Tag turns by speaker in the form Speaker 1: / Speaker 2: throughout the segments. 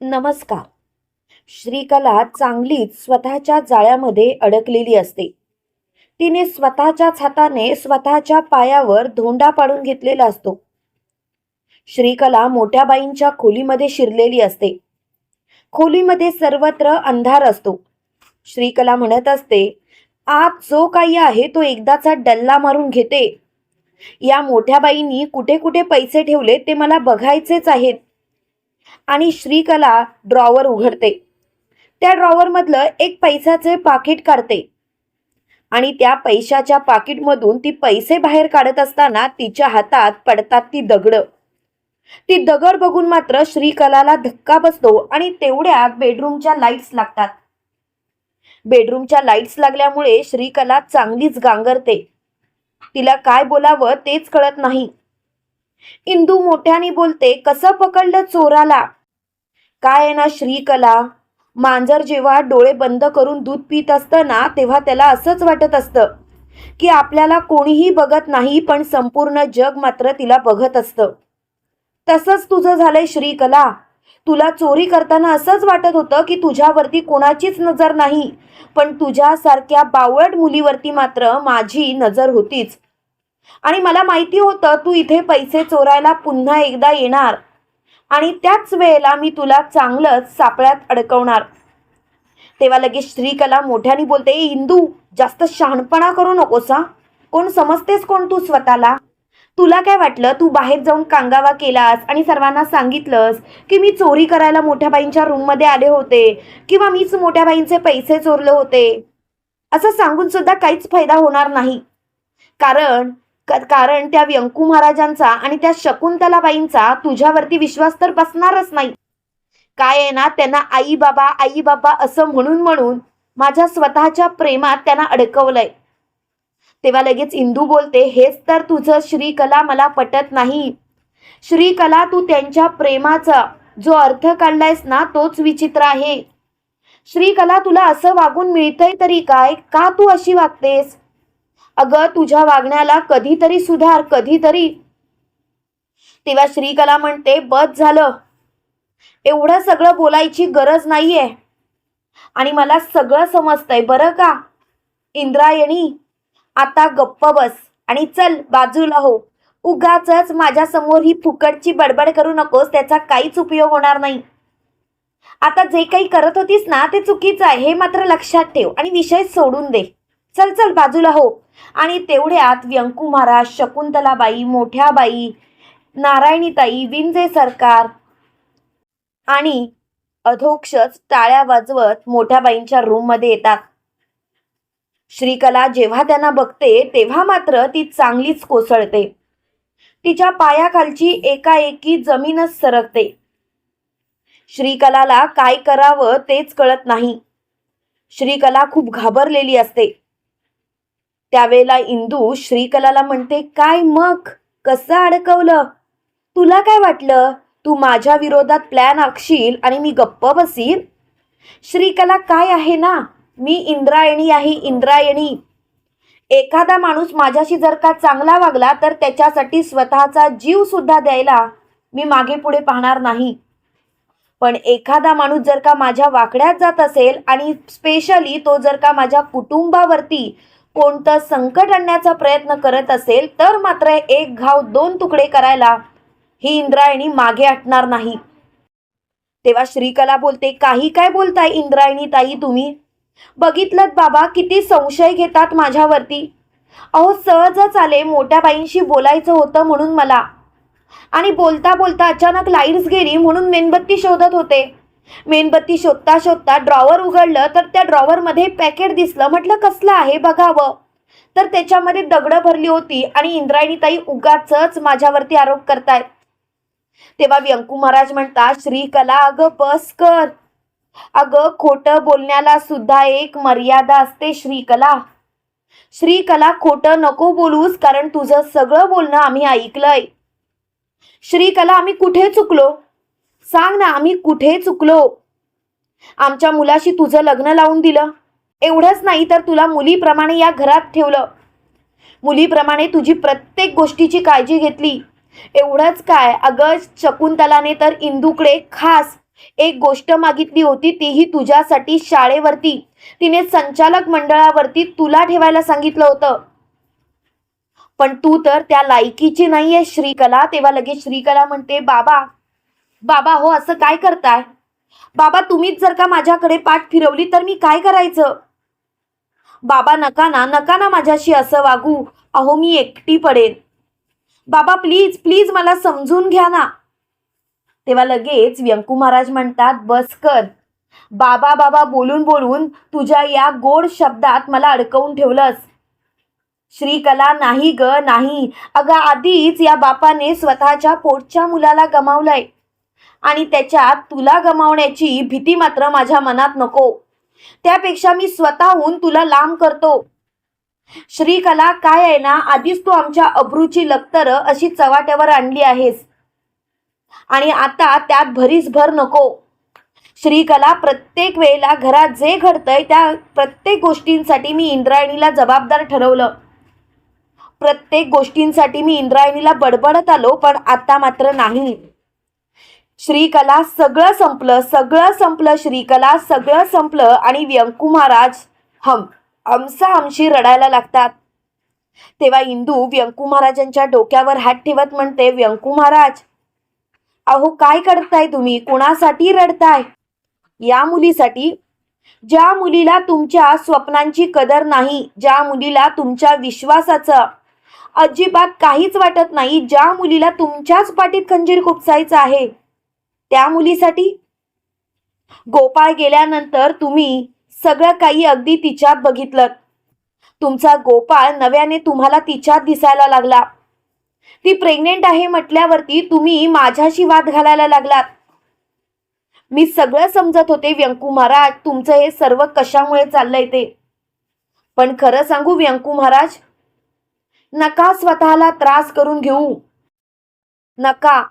Speaker 1: नमस्कार. श्रीकला चांगलीच स्वतःच्या जाळ्यामध्ये अडकलेली असते. तिने स्वतःच्याच हाताने स्वतःच्या पायावर धोंडा पाडून घेतलेला असतो. श्रीकला मोठ्या बाईंच्या खोलीमध्ये शिरलेली असते. खोलीमध्ये सर्वत्र अंधार असतो. श्रीकला म्हणत असते आत जो काही आहे तो एकदाचा डल्ला मारून घेते. या मोठ्या बाईंनी कुठे कुठे पैसे ठेवले ते मला बघायचेच आहेत. आणि श्रीकला ड्रॉवर उघडते. त्या ड्रॉवरमधलं एक पैशाचे पाकिट काढते. आणि त्या पैशाच्या पाकिटमधून ती पैसे बाहेर काढत असताना तिच्या हातात पडतात ती दगडं. ती दगड बघून मात्र श्रीकलाला धक्का बसतो आणि तेवढ्यात बेडरूमच्या लाईट्स लागतात. बेडरूमच्या लाईट्स लागल्यामुळे श्रीकला चांगलीच गांगरते. तिला काय बोलावं तेच कळत नाही. इंदू मोठ्याने बोलते कसं पकडलं चोराला? काय आहे ना श्रीकला? मांजर जेव्हा डोळे बंद करून दूध पित असतं ना तेव्हा त्याला असंच वाटत असतं की आपल्याला कोणीही बघत नाही पण संपूर्ण जग मात्र तिला बघत असतं. तसंच तुझं झालंय श्रीकला. तुला चोरी करताना असंच वाटत होतं की तुझ्यावरती कोणाचीच नजर नाही पण तुझ्यासारख्या बावळट मुलीवरती मात्र माझी नजर होतीच. आणि मला माहिती होतं तू इथे पैसे चोरायला पुन्हा एकदा येणार. आणि त्याच वेळेला मी तुला चांगलंच सापळ्यात अडकवणार. तेव्हा लगेच श्रीकला मोठ्याने बोलते हिंदू इंदू जास्त शहाणपणा करू नकोस हा. कोण समजतेस कोण तू स्वतःला? तुला काय वाटलं? तू बाहेर जाऊन कांगावा केलास आणि सर्वांना सांगितलंस की मी चोरी करायला मोठ्या बाईंच्या रूममध्ये आले होते किंवा मीच मोठ्या बाईंचे पैसे चोरले होते? असं सांगून सुद्धा काहीच फायदा होणार नाही. कारण कारण त्या व्यंकू महाराजांचा आणि त्या शकुंतलाबाईंचा तुझ्यावरती विश्वास तर बसणारच नाही. काय आहे ना त्यांना आई बाबा आई बाबा असं म्हणून म्हणून माझ्या स्वतःच्या प्रेमात त्यांना अडकवलंय. तेव्हा लगेच इंदू बोलते हेच तर तुझं श्रीकला मला पटत नाही. श्रीकला तू त्यांच्या प्रेमाचा जो अर्थ काढलायस ना तोच विचित्र आहे. श्रीकला तुला असं वागून मिळतंय तरी काय? का तू अशी वागतेस? अगं तुझ्या वागण्याला कधीतरी सुधार कधीतरी. तेव्हा श्रीकला म्हणते बस झालं. एवढं सगळं बोलायची गरज नाहीये. आणि मला सगळं समजतंय बरं का? इंद्रायणी आता गप्प बस आणि चल बाजूला हो. उगाच माझ्यासमोर ही फुकटची बडबड करू नकोस त्याचा काहीच उपयोग होणार नाही. आता जे काही करत होतीस ना ते चुकीचं आहे हे मात्र लक्षात ठेव आणि विषय सोडून दे. चल चल बाजूला हो. आणि तेवढ्यात व्यंकू महाराज शकुंतलाबाई मोठ्याबाई नारायणीताई विंजे सरकार आणि अधोक्षच टाळ्या वाजवत मोठ्याबाईंच्या रूममध्ये येतात. श्रीकला जेव्हा त्यांना बघते तेव्हा मात्र ती चांगलीच कोसळते. तिच्या पायाखालची एकाएकी जमीनच सरकते. श्रीकलाला काय करावं तेच कळत नाही. श्रीकला खूप घाबरलेली असते. त्यावेळेला इंदू श्रीकलाला म्हणते काय मग? कसं अडकवलं? तुला काय वाटलं? तू माझ्या विरोधात प्लॅन आखशील आणि मी गप्प बसीन? श्रीकला काय आहे ना? मी इंद्रायणी आहे इंद्रायणी. एखादा माणूस माझ्याशी जर का चांगला वागला तर त्याच्यासाठी स्वतःचा जीव सुद्धा द्यायला मी मागे पुढे पाहणार नाही. पण एखादा माणूस जर का माझ्या वाकड्यात जात असेल आणि स्पेशली तो जर का माझ्या कुटुंबावरती कोणतं संकट आणण्याचा प्रयत्न करत असेल तर मात्र एक घाव दोन तुकडे करायला ही इंद्रायणी मागे हटणार नाही. तेव्हा श्रीकला बोलते काही काय बोलताय इंद्रायणी ताई तुम्ही? बघितलं बाबा किती संशय घेतात माझ्यावरती. अहो सहजच आले मोठ्या बाईंशी बोलायचं होतं म्हणून मला. आणि बोलता बोलता अचानक लाईट्स गेली म्हणून मेणबत्ती शोधत होते. मेणबत्ती शोधता शोधता ड्रॉवर उघडलं तर त्या ड्रॉवरमध्ये पॅकेट दिसलं. म्हटलं कसलं आहे? बघावं. तर त्याच्यामध्ये दगडं भरली होती आणि इंद्रायणीताई उगाच माझ्यावरती आरोप करतायत. तेव्हा व्यंकू महाराज म्हणतात श्रीकला अगं बस कर. अगं खोटं बोलण्याला सुद्धा एक मर्यादा असते श्रीकला. श्रीकला खोटं नको बोलूस कारण तुझं सगळं बोलणं आम्ही ऐकलंय. श्रीकला आम्ही कुठे चुकलो? सांग ना आम्ही कुठे चुकलो? आमच्या मुलाशी तुझं लग्न लावून दिलं. एवढंच नाही तर तुला मुलीप्रमाणे या घरात ठेवलं. मुलीप्रमाणे तुझी प्रत्येक गोष्टीची काळजी घेतली. एवढंच काय अगं शकुंतलाने तर इंदूकडे खास एक गोष्ट मागितली होती तीही तुझ्यासाठी शाळेवरती. तिने संचालक मंडळावरती तुला ठेवायला सांगितलं होतं. पण तू तर त्या लायकीची नाहीये श्रीकला. तेव्हा लगेच श्रीकला म्हणते बाबा बाबा हो असं काय करताय? बाबा तुम्हीच जर का माझ्याकडे पाठ फिरवली तर मी काय करायचं? बाबा नका ना नका ना माझ्याशी असं वागू. अहो मी एकटी पडेन. बाबा प्लीज प्लीज मला समजून घ्या ना. तेव्हा लगेच व्यंकू महाराज म्हणतात बस कर. बाबा बाबा बोलून बोलून तुझ्या या गोड शब्दात मला अडकवून ठेवलंस. श्रीकला नाही ग नाही. अगं आधीच या बापाने स्वतःच्या पोटच्या मुलाला गमावलंय. आणि त्याच्यात तुला गमावण्याची भीती मात्र माझ्या मनात नको. त्यापेक्षा मी स्वतःहून तुला लांब करतो. श्रीकला काय आहे ना आधीच तू आमच्या अब्रूची लक्तर अशी चवाट्यावर आणली आहेस. आणि आता त्यात भरीस भर नको. श्रीकला प्रत्येक वेळेला घरात जे घडतंय त्या प्रत्येक गोष्टींसाठी मी इंद्रायणीला जबाबदार ठरवलं. प्रत्येक गोष्टींसाठी मी इंद्रायणीला बडबडत आलो पण आता मात्र नाही. श्रीकला सगळं संपलं सगळं संपलं श्रीकला सगळं संपलं आणि व्यंकू महाराज हम हमसा हमशी रडायला लागतात. तेव्हा इंदू व्यंकू महाराजांच्या डोक्यावर हात ठेवत म्हणते व्यंकू महाराज अहो काय करताय तुम्ही? कुणासाठी रडताय? या मुलीसाठी ज्या मुलीला तुमच्या स्वप्नांची कदर नाही ज्या मुलीला तुमच्या विश्वासाचं अजिबात काहीच वाटत नाही ज्या मुलीला तुमच्याच पाठीत खंजीर खुपसायचं आहे त्या मुलीसाठी? गोपाळ गेल्यानंतर तुम्ही सगळं काही अगदी तिच्यात बघितलं. तुमचा गोपाळ नव्याने तुम्हाला तिच्यात दिसायला लागला. ती प्रेग्नेंट आहे म्हटल्यावरती तुम्ही माझ्याशी वाद घालायला लागलात. मी सगळं समजत होते व्यंकू महाराज. तुमचं हे सर्व कशामुळे चाललंय ते? पण खरं सांगू व्यंकू महाराज नका स्वतःला त्रास करून घेऊ. नका.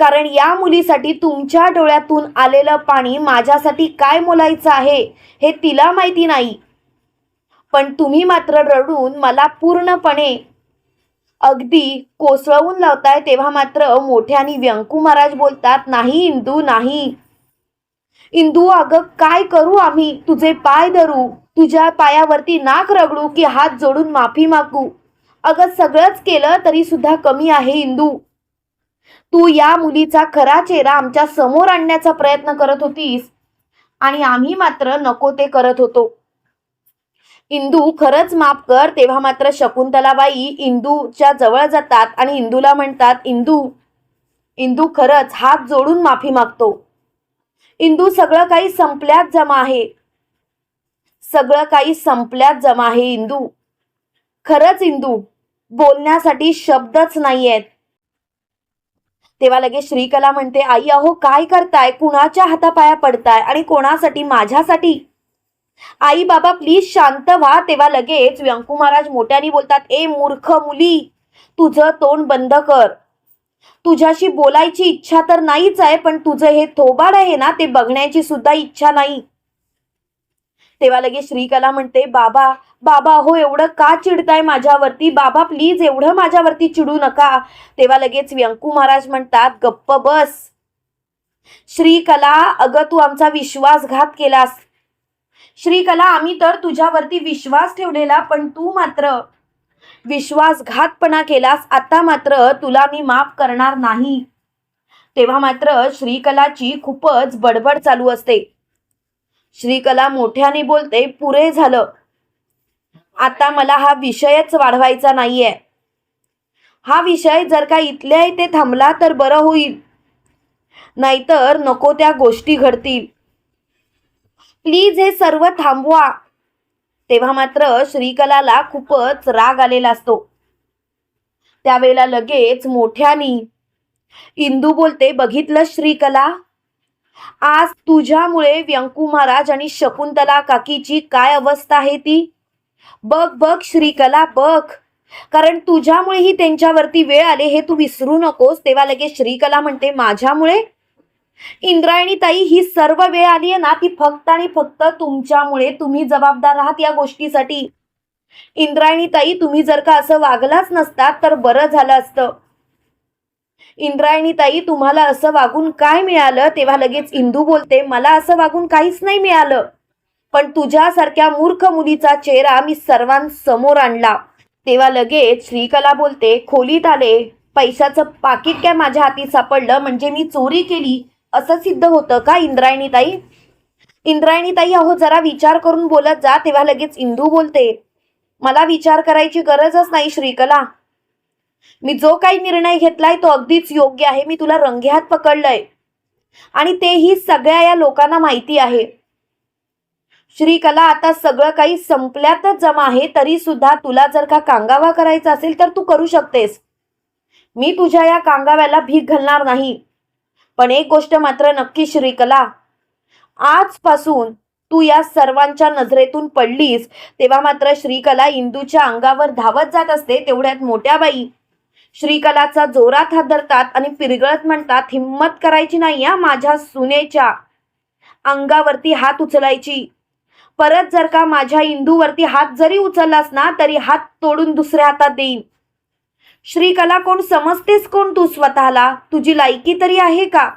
Speaker 1: कारण या मुलीसाठी तुमच्या डोळ्यातून आलेलं पाणी माझ्यासाठी काय मोलायचं आहे हे तिला माहिती नाही. पण तुम्ही मात्र रडून मला पूर्णपणे अगदी कोसळवून लावताय तेव्हा मात्र मोठ्यानी व्यंकू महाराज बोलतात नाही इंदू नाही. इंदू अगं काय करू आम्ही? तुझे पाय धरू. तुझ्या पायावरती नाक रगडू की हात जोडून माफी मागू. अगं सगळंच केलं तरी सुद्धा कमी आहे इंदू. तू या मुलीचा खरा चेहरा आमच्यासमोर आणण्याचा प्रयत्न करत होतीस. आणि आम्ही मात्र नको ते करत होतो. इंदू खरंच माफ कर तेव्हा मात्र शकुंतलाबाई इंदूच्या जवळ जातात आणि इंदूला म्हणतात इंदू इंदू खरंच हात जोडून माफी मागतो. इंदू सगळं काही संपल्यात जमा आहे. सगळं काही संपल्यात जमा आहे इंदू. खरंच इंदू बोलण्यासाठी शब्दच नाही आहेत तेव्हा लगेच श्रीकला म्हणते आई अहो काय करताय? कुणाच्या हातापाया पडताय? आणि कोणासाठी? माझ्यासाठी? आई बाबा प्लीज शांत व्हा. तेव्हा लगेच व्यंकू महाराज मोठ्याने बोलतात ए मूर्ख मुली तुझं तोंड बंद कर. तुझ्याशी बोलायची इच्छा तर नाहीच आहे पण तुझं हे थोबाड आहे ना ते बघण्याची सुद्धा इच्छा नाही. तेव्हा लगेच श्रीकला म्हणते बाबा बाबा हो एवढं का चिडताय माझ्यावरती? बाबा प्लीज एवढं माझ्यावरती चिडू नका. तेव्हा लगेच व्यंकू महाराज म्हणतात गप्प बस. श्रीकला अगं तू आमचा विश्वासघात केलास. श्रीकला आम्ही तर तुझ्यावरती विश्वास ठेवलेला पण तू मात्र विश्वासघातपणा केलास. आता मात्र तुला मी माफ करणार नाही. तेव्हा मात्र श्रीकलाची खूपच बडबड चालू असते. श्रीकला मोठ्याने बोलते पुरे झालं. आता मला हा विषयच वाढवायचा नाहीये. हा विषय जर का इथल्या इथे थांबला तर बरं होईल. नाहीतर नको त्या गोष्टी घडतील. प्लीज हे सर्व थांबवा. तेव्हा मात्र श्रीकलाला खूपच राग आलेला असतो. त्यावेळेला लगेच मोठ्यानी इंदू बोलते बघितलं श्रीकला? आज तुझ्यामुळे व्यंकू महाराज आणि शकुंतला काकीची काय अवस्था आहे ती? बघ बघ श्रीकला बघ. कारण तुझ्यामुळे ही त्यांच्यावरती वेळ आले हे तू विसरू नकोस तेव्हा लगेच श्रीकला म्हणते माझ्यामुळे? इंद्रायणी ताई ही सर्व वेळ आली आहे ना ती फक्त आणि फक्त तुमच्यामुळे. तुम्ही जबाबदार आहात या गोष्टीसाठी. इंद्रायणी ताई तुम्ही जर का असं वागलाच नसतात तर बरं झालं असतं. इंद्रायणी ताई तुम्हाला असं वागून काय मिळालं? तेव्हा लगेच इंदू बोलते मला असं वागून काहीच नाही मिळालं. पण तुझ्यासारख्या मूर्ख मुलीचा चेहरा मी सर्वांसमोर आणला. तेव्हा लगेच श्रीकला बोलते खोलीत आले. पैशाचं पाकिट काय माझ्या हाती सापडलं? म्हणजे मी चोरी केली. असं सिद्ध होतं का इंद्रायणी ताई? इंद्रायणी ताई अहो जरा विचार करून बोलत जा. तेव्हा लगेच इंदू बोलते मला विचार करायची गरजच नाही श्रीकला. मी जो काही निर्णय घेतलाय तो अगदीच योग्य आहे. मी तुला रंगेहात पकडलंय. आणि तेही सगळ्या या लोकांना माहिती आहे. श्रीकला आता सगळं काही संपल्यातच जमा आहे तरी सुद्धा तुला जर का कांगावा करायचा असेल तर तू करू शकतेस. मी तुझ्या या कांगाव्याला भीक घालणार नाही. पण एक गोष्ट मात्र नक्की श्रीकला आजपासून तू या सर्वांच्या नजरेतून पडलीस तेव्हा मात्र श्रीकला इंदूच्या अंगावर धावत जात असते तेवढ्यात मोठ्या बाई श्रीकलाचा जोरात हात धरतात आणि पिरगळत म्हणतात हिम्मत करायची नाही या माझ्या सुनेच्या अंगावरती हात उचलायची. परत जर का माझ्या इंदूवरती हात जरी उचललास ना तरी हात तोडून दुसऱ्या हातात देईन. श्रीकला कोण समजतेस कोण तू स्वतःला? तुझी लायकी तरी आहे का?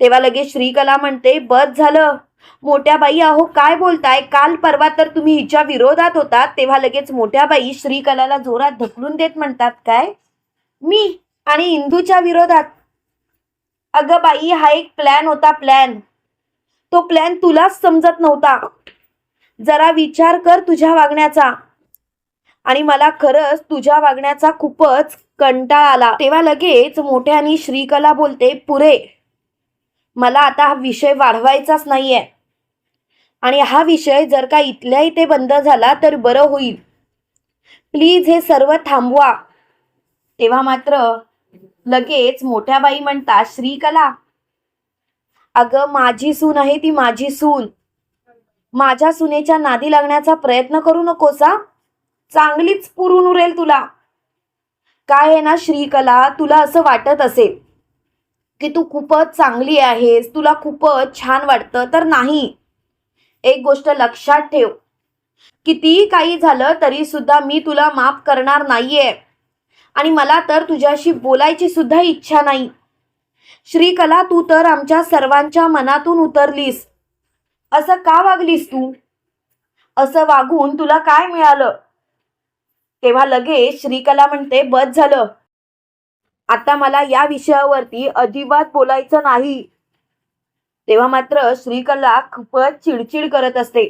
Speaker 1: तेव्हा लगेच श्रीकला म्हणते बस झालं. मोठ्या बाई अहो काय बोलताय? काल परवा तर तुम्ही हिच्या विरोधात होतात तेव्हा लगेच मोठ्या बाई श्रीकलाला जोरात ढकलून देत म्हणतात काय? मी आणि इंदूच्या विरोधात. अगं बाई हा एक प्लॅन होता प्लॅन तो प्लॅन तुलाच समजत नव्हता. जरा विचार कर तुझ्या वागण्याचा. आणि मला खरंच तुझ्या वागण्याचा खूपच कंटाळा आला. तेव्हा लगेच मोठ्याने श्रीकला बोलते पुरे मला आता हा विषय वाढवायचाच नाहीये. आणि हा विषय जर का इथल्या इथे बंद झाला तर बरं होईल. प्लीज हे सर्व थांबवा. तेव्हा मात्र लगेच मोठ्या बाई म्हणतात श्रीकला अगं माझी सून आहे ती माझी सून. माझ्या सुनेच्या नादी लागण्याचा प्रयत्न करू नकोस चांगलीच पुरून उरेल तुला. काय आहे ना श्रीकला तुला असं वाटत असेल. की तू खूपच चांगली आहेस तुला खूपच छान वाटतं तर नाही. एक गोष्ट लक्षात ठेव. कितीही काही झालं तरी सुद्धा मी तुला माफ करणार नाहीये. आणि मला तर तुझ्याशी बोलायची सुद्धा इच्छा नाही. श्रीकला तू तर आमच्या सर्वांच्या मनातून उतरलीस. असं का वागलीस तू? असं वागून तुला काय मिळालं? तेव्हा लगेच श्रीकला म्हणते बस झालं. आता मला या विषयावरती अजिबात बोलायचं नाही. तेव्हा मात्र श्रीकला खूपच चिडचिड करत असते.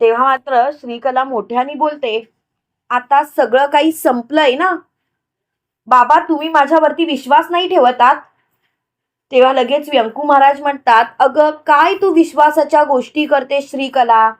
Speaker 1: तेव्हा मात्र श्रीकला मोठ्याने बोलते आता सगळं काही संपलंय ना? बाबा तुम्ही माझ्यावरती विश्वास नाही ठेवत आहात तेव्हा लगेच व्यंकू महाराज म्हणतात अगं काय तू विश्वासाच्या गोष्टी करते श्रीकला?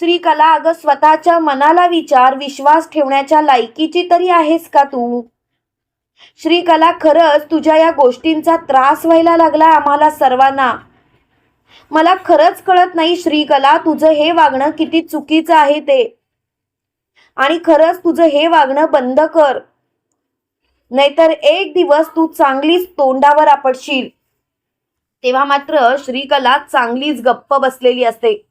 Speaker 1: श्रीकला अगं स्वतःच्या मनाला विचार विश्वास ठेवण्याच्या लायकीची तरी आहेस का तू? श्रीकला खरंच तुझ्या या गोष्टींचा त्रास व्हायला लागला आम्हाला सर्वांना. मला खरंच कळत नाही श्रीकला तुझं हे वागणं किती चुकीचं आहे ते. आणि खरंच तुझं हे वागणं बंद कर. नाहीतर एक दिवस तू चांगलीच तोंडावर आपटशील. तेव्हा मात्र श्रीकला चांगलीच गप्प बसलेली असते.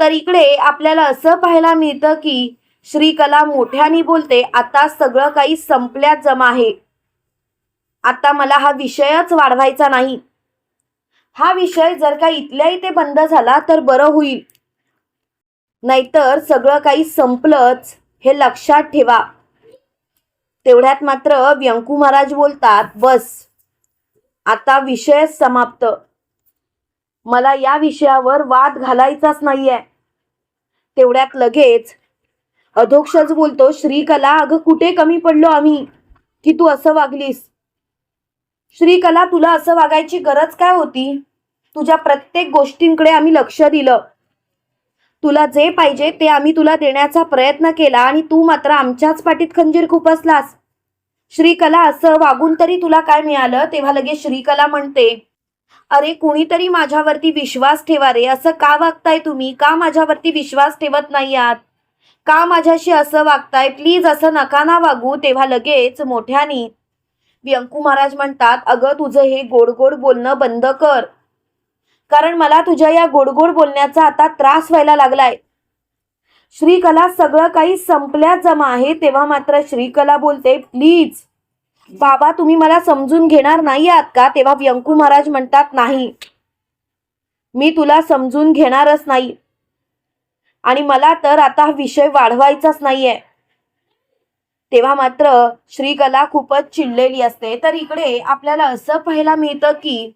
Speaker 1: तर इकडे आपल्याला असं पाहायला मिळतं की श्रीकला मोठ्याने बोलते आता सगळं काही संपल्यात जमा आहे. आता मला हा विषयच वाढवायचा नाही. हा विषय जर का इथल्या इथे बंद झाला तर बरं होईल. नाहीतर सगळं काही संपलंच हे लक्षात ठेवा. तेवढ्यात मात्र व्यंकू महाराज बोलतात बस आता विषय समाप्त. मला या विषयावर वाद घालायचाच नाहीये. तेवढ्यात लगेच अधोक्षच बोलतो श्रीकला अगं कुठे कमी पडलो आम्ही? की तू असं वागलीस? श्रीकला तुला असं वागायची गरज काय होती? तुझ्या प्रत्येक गोष्टींकडे आम्ही लक्ष दिलं. तुला जे पाहिजे ते आम्ही तुला देण्याचा प्रयत्न केला आणि तू मात्र आमच्याच पाठीत खंजीर खुपसलास. श्रीकला असं वागून तरी तुला काय मिळालं? तेव्हा लगेच श्रीकला म्हणते अरे कुणीतरी माझ्यावरती विश्वास ठेवा रे. असं का वागताय तुम्ही? का माझ्यावरती विश्वास ठेवत नाही आहात? का माझ्याशी असं वागताय? प्लीज असं नका ना वागू. तेव्हा लगेच मोठ्यानी व्यंकू महाराज म्हणतात अगं तुझं हे गोड गोड बोलणं बंद कर. कारण मला तुझ्या या गोडगोड बोलण्याचा आता त्रास व्हायला लागलाय. श्रीकला सगळं काही संपल्या जमा आहे. तेव्हा मात्र श्रीकला बोलते प्लीज बाबा तुम्ही मला समजून घेणार नाही आहात का? तेव्हा व्यंकू महाराज म्हणतात नाही. मी तुला समजून घेणारच नाही. आणि मला तर आता हा विषय वाढवायचाच नाहीये. तेव्हा मात्र श्रीकला खूपच चिडलेली असते. तर इकडे आपल्याला असं पाहायला मिळतं की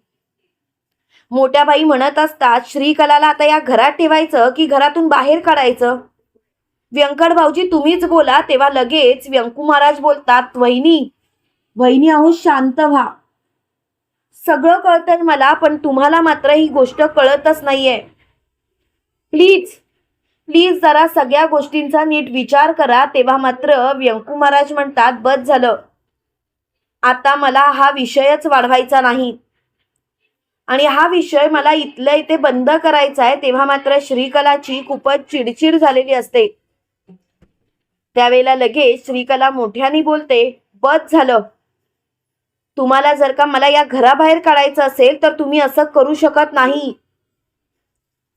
Speaker 1: मोठ्या बाई म्हणत असतात श्रीकलाला आता या घरात ठेवायचं की घरातून बाहेर काढायचं? व्यंकट भाऊजी तुम्हीच बोला. तेव्हा लगेच व्यंकू महाराज बोलतात वहिनी वहिनी अहो शांत व्हा. सगळं कळतंय मला पण तुम्हाला मात्र ही गोष्ट कळतच नाहीये. प्लीज प्लीज जरा सगळ्या गोष्टींचा नीट विचार करा. तेव्हा मात्र व्यंकू महाराज म्हणतात बस झालं. आता मला हा विषयच वाढवायचा नाही. आणि हा विषय मला इथल्या इथे बंद करायचा आहे. तेव्हा मात्र श्रीकलाची खूपच चिडचिड झालेली असते. त्यावेळेला लगेच श्रीकला मोठ्याने बोलते बस झालं. तुम्हाला जर का मला या घराबाहेर काढायचं असेल तर तुम्ही असं करू शकत नाही.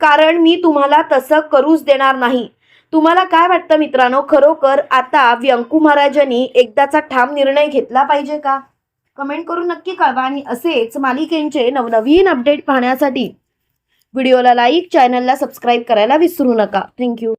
Speaker 1: कारण मी तुम्हाला तसं करूच देणार नाही. तुम्हाला काय वाटतं मित्रांनो? खरोखर आता व्यंकू महाराजांनी एकदाचा ठाम निर्णय घेतला पाहिजे का? कमेंट करून नक्की कळवा आणि असेच मालिकेंचे नवनवीन अपडेट पाहण्यासाठी. व्हिडिओला लाईक चॅनलला सबस्क्राईब करायला विसरू नका. थँक्यू.